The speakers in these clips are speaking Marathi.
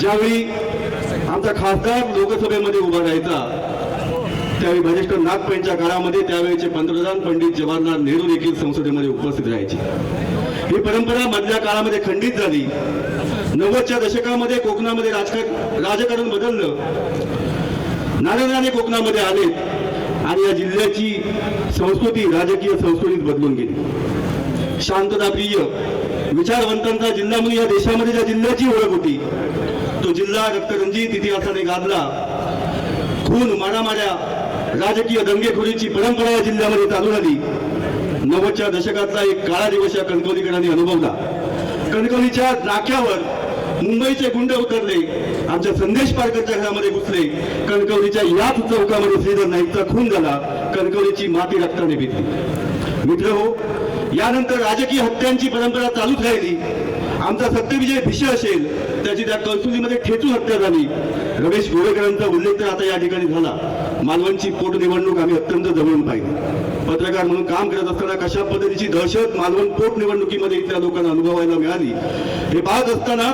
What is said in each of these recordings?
ज्यावेळी आमचा खासदार लोकसभेमध्ये उभा राहायचा त्यावेळी बरिष्ठ नागपंच्या काळामध्ये त्यावेळेचे पंतप्रधान पंडित जवाहरलाल नेहरू देखील संसदेमध्ये उपस्थित राहायचे. ही परंपरा मधल्या काळामध्ये खंडित झाली. नव्वदच्या दशकामध्ये कोकणामध्ये राजकारण राजकारण बदललं. नारायणाने कोकणामध्ये आले आणि या जिल्ह्याची संस्कृती राजकीय संस्कृतीत बदलून गेली. शांतताप्रिय विचारवंतांचा जिल्हा म्हणून या देशामध्ये ज्या जिल्ह्याची ओळख होती तो जिल्हा रक्तरंजित इतिहासाने गाजला खून मारामाऱ्या राजकीय दंगेखोरीची परंपरा या जिल्ह्यामध्ये चालू झाली नव्वदच्या दशकातला एक काळा दिवस या कणकवलीकरांनी अनुभवला. कणकवलीच्या नाक्यावर मुंबईचे गुंड उतरले आमच्या संदेश पारकरच्या घरामध्ये घुसले. कणकवलीच्या याच चौकामध्ये श्रीधर नाईकचा खून झाला कणकवलीची माती रक्ताने भिजली. मित्र हो यानंतर राजकीय हत्यांची परंपरा चालूच राहिली. आमचा सत्यविजय भिषे असेल त्याची त्या कौसुलीमध्ये ठेचून हत्या झाली रमेश गोवेकरांचा उल्लेख तर आता या ठिकाणी झाला. मालवणची पोटनिवडणूक आम्ही अत्यंत जवळून पाहिली. पत्रकार म्हणून काम करत असताना कशा पद्धतीची दहशत मालवण पोटनिवडणुकीमध्ये इथल्या लोकांना अनुभवायला मिळाली हे पाहत असताना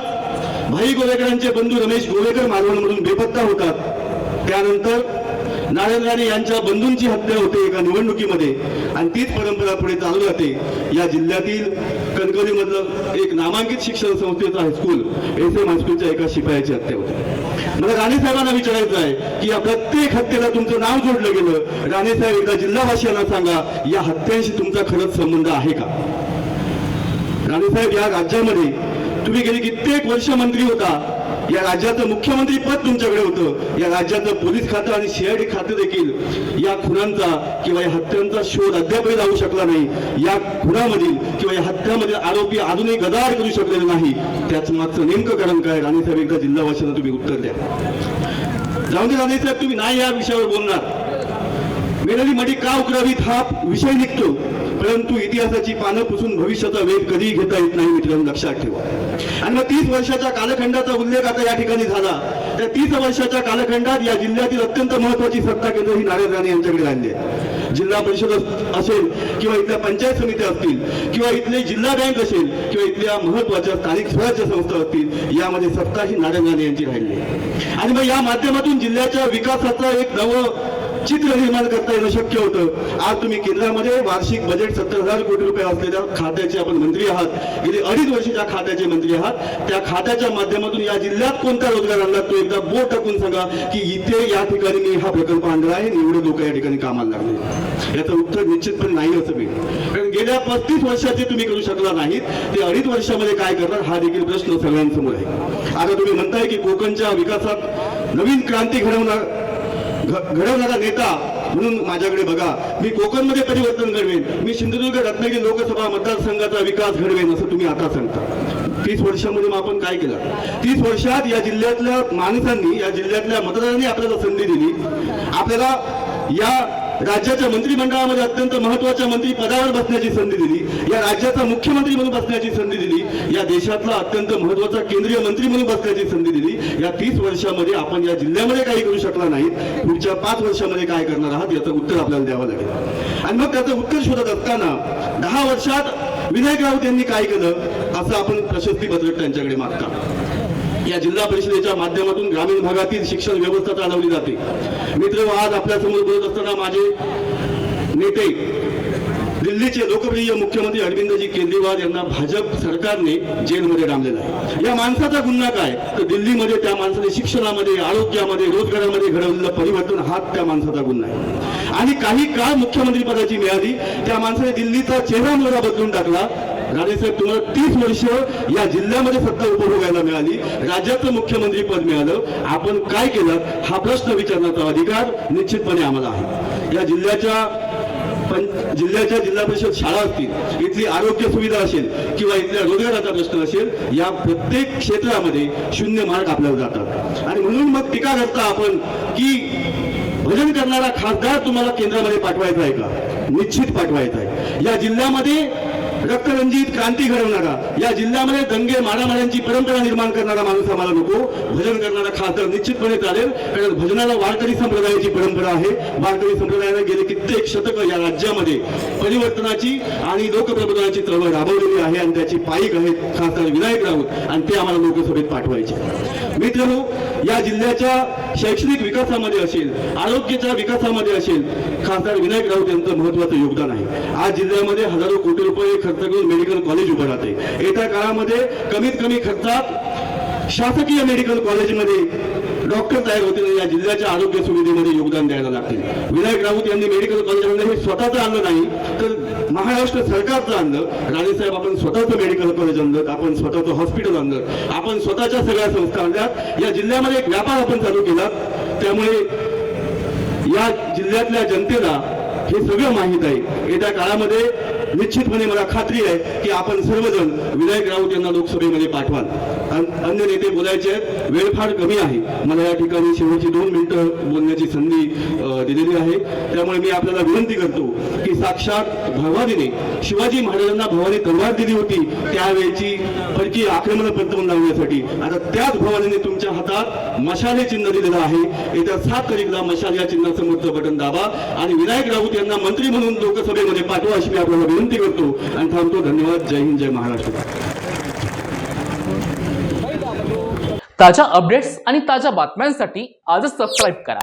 भाई गोवेकरांचे बंधू रमेश गोवेकर मालवणमधून बेपत्ता होतात. त्यानंतर नारायण राणे यांच्या बंधूंची हत्या होते एका निवडणुकीमध्ये. आणि तीच परंपरा पुढे चालू राहते. या जिल्ह्यातील कणकवलीमधलं एक नामांकित शिक्षण संस्थेचं हायस्कूल एस एम हायस्कूलच्या एका शिपायाची हत्या होती. मला राणे साहेबांना विचारायचं आहे की या प्रत्येक हत्येला तुमचं नाव जोडलं गेलं. राणे साहेब एकदा जिल्हावासियांना सांगा या हत्यांशी तुमचा खरंच संबंध आहे का? राणेसाहेब या राज्यामध्ये तुम्ही गेली कित्येक वर्ष मंत्री होता. या राज्याचं मुख्यमंत्री पद तुमच्याकडे होतं. या राज्याचं पोलीस खातं आणि सीआयडी खातं देखील या खुनांचा किंवा या हत्यांचा शोध अद्यापही लावू शकला नाही. या खुनामधील किंवा या हत्यामधील आरोपी अजूनही गदार करू शकलेले नाही. त्याच मागचं नेमकं कारण काय? राणेसाहेब एकदा जिल्हावासियांना तुम्ही उत्तर द्या. जाऊन दे राणेसाहेब तुम्ही नाही या विषयावर बोलणार. मेलेली मडी का उकरावीत हा विषय निघतो. परंतु इतिहासाची पानं पुसून भविष्याचा वेग कधीही घेता येत नाही मित्रांनो लक्षात ठेवा. आणि मग तीस वर्षाच्या कालखंडाचा उल्लेख आता या ठिकाणी झाला. त्या तीस वर्षाच्या कालखंडात या जिल्ह्यातील अत्यंत महत्वाची सत्ता केंद्र ही नारायण राणे यांच्याकडे राहिली जिल्हा परिषद असेल किंवा इथल्या पंचायत समित्या असतील किंवा इथले जिल्हा बँक असेल किंवा इथल्या महत्त्वाच्या स्थानिक स्वराज्य संस्था असतील यामध्ये सत्ता ही नारायण राणे यांची राहिली आणि मग या माध्यमातून जिल्ह्याच्या विकासाचा एक नवं चित्र निर्माण करता येणं शक्य होतं. आज तुम्ही केंद्रामध्ये वार्षिक बजेट सत्तर हजार कोटी रुपये असलेल्या खात्याचे आपण मंत्री आहात. गेली अडीच वर्षाच्या खात्याचे मंत्री आहात. त्या खात्याच्या माध्यमातून या जिल्ह्यात कोणता रोजगार आणला तो एकदा बोट टाकून सांगा की इथे या ठिकाणी मी हा प्रकल्प आणला आहे आणि एवढे लोक या ठिकाणी कामाला लागले. याचं उत्तर निश्चितपणे नाही असं मी. कारण गेल्या पस्तीस वर्षाचे तुम्ही करू शकला नाहीत ते अडीच वर्षामध्ये काय करणार हा देखील प्रश्न सगळ्यांसमोर आहे. आता तुम्ही म्हणताय की कोकणच्या विकासात नवीन क्रांती घडवणार घडवणारा नेता म्हणून माझ्याकडे बघा. मी कोकणमध्ये परिवर्तन घडवेन. मी सिंधुदुर्ग रत्नागिरी लोकसभा मतदारसंघाचा विकास घडवेन असं तुम्ही आता सांगता. तीस वर्षामध्ये मग आपण काय केलं? तीस वर्षात या जिल्ह्यातल्या माणसांनी या जिल्ह्यातल्या मतदारांनी आपल्याला संधी दिली. आपल्याला या राज्याच्या मंत्रिमंडळामध्ये अत्यंत महत्त्वाच्या मंत्री पदावर बसण्याची संधी दिली या राज्याचा मुख्यमंत्री म्हणून बसण्याची संधी दिली या देशातला अत्यंत महत्त्वाचा केंद्रीय मंत्री म्हणून बसण्याची संधी दिली या तीस वर्षामध्ये आपण या जिल्ह्यामध्ये काही करू शकला नाही पुढच्या पाच वर्षामध्ये काय करणार आहात याचं उत्तर आपल्याला द्यावं लागेल. आणि मग त्याचं उत्तर शोधत असताना दहा वर्षात विनायक राऊत यांनी काय केलं असं आपण प्रशस्ती पत्रक त्यांच्याकडे मागता. या जिल्हा परिषदेच्या माध्यमातून ग्रामीण भागातील शिक्षण व्यवस्था चालवली जाते. मित्र आज आपल्यासमोर बोलत असताना माझे नेते दिल्लीचे लोकप्रिय मुख्यमंत्री अरविंदजी केजरीवाल यांना भाजप सरकारने जेलमध्ये डांबलेलं आहे. या माणसाचा गुन्हा काय? तर दिल्लीमध्ये त्या माणसाने शिक्षणामध्ये आरोग्यामध्ये रोजगारामध्ये घडवलेलं परिवर्तन हाच त्या माणसाचा गुन्हा आहे. आणि काही काळ मुख्यमंत्री पदाची मिळाली त्या माणसाने दिल्लीचा चेहरा मोहरा बदलून टाकला राणेसाहेब तुम्हाला तीस वर्ष या जिल्ह्यामध्ये सत्ता उपभोगायला मिळाली राज्याचं मुख्यमंत्री पद मिळालं. आपण काय केलं? हा प्रश्न विचारण्याचा अधिकार निश्चितपणे आम्हाला आहे. या जिल्ह्याच्या पण जिल्ह्याच्या जिल्हा परिषद शाळा असतील इथली आरोग्य सुविधा असेल किंवा इथल्या रोजगाराचा प्रश्न असेल या प्रत्येक क्षेत्रामध्ये शून्य मार्क आपल्याला जातात. आणि म्हणून मग टीका करता आपण की भजन करणारा खासदार तुम्हाला केंद्रामध्ये पाठवायचा आहे का? निश्चित पाठवायचा आहे. या जिल्ह्यामध्ये रक्तरंजित क्रांती घडवणारा या जिल्ह्यामध्ये दंगे मारामाऱ्यांची परंपरा निर्माण करणारा माणूस आम्हाला नको. भजन करणारा खासदार निश्चितपणे चालेल कारण भजनाला वारकरी संप्रदायाची परंपरा आहे. वारकरी संप्रदायाने गेले कित्येक शतक या राज्यामध्ये परिवर्तनाची आणि लोकप्रबोधनाची चळवळ राबवलेली आहे आणि त्याची पायिक आहेत खासदार विनायक राऊत. आणि ते आम्हाला लोकसभेत पाठवायचे. मित्रांनो या जिल्ह्याच्या शैक्षणिक विकासामध्ये असेल आरोग्याच्या विकासामध्ये असेल खासदार विनायक राऊत यांचं महत्वाचं योगदान आहे. आज जिल्ह्यामध्ये हजारो कोटी रुपये खर्च करून मेडिकल कॉलेज उभं राहते येत्या काळामध्ये कमीत कमी खर्चात शासकीय मेडिकल कॉलेजमध्ये डॉक्टर तयार होतील या जिल्ह्याच्या आरोग्य सुविधेमध्ये योगदान द्यायला लागतील. विनायक राऊत यांनी मेडिकल कॉलेज आणलं हे स्वतःचं आणलं नाही तर महाराष्ट्र सरकारचं आणलं. राणेसाहेब आपण स्वतःचं मेडिकल कॉलेज आणलं आपण स्वतःचं हॉस्पिटल आणलं. आपण स्वतःच्या सगळ्या संस्था आणल्यात या जिल्ह्यामध्ये एक व्यापार आपण चालू केला. त्यामुळे या जिल्ह्यातल्या जनतेला हे सगळं माहीत आहे. येत्या काळामध्ये निश्चितपणे मला खात्री आहे की आपण सर्वजण विनायक राऊत यांना लोकसभेमध्ये पाठवाल. अन्य नेते बोलायचे आहेत वेळ फार कमी आहे. मला या ठिकाणी शेवटची दोन मिनिटं बोलण्याची संधी दिलेली आहे. त्यामुळे मी आपल्याला विनंती करतो की साक्षात भवानीने शिवाजी महाराजांना भवानी तलवार दिली होती त्यावेळेची फडकी आक्रमण परतवून लावण्यासाठी. आता त्याच भवानीने तुमच्या हातात मशाले चिन्ह दिलेलं आहे. येत्या सात तारीखला मशाल या चिन्हासमोरचं बटन दाबा आणि विनायक राऊत यांना मंत्री म्हणून लोकसभेमध्ये पाठवा अशी मी आपल्याला विनंती करतो आणि थांबतो. धन्यवाद. जय हिंद जय महाराष्ट्र. ताज्या अपडेट्स आणि ताज्या बातम्यांसाठी आजच सबस्क्राईब करा.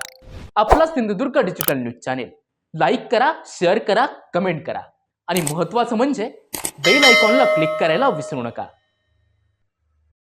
आपला Sindhudurg digital news channel like करा शेअर करा कमेंट करा. आणि महत्वाचं म्हणजे बेल आयकॉनला क्लिक करायला विसरू नका.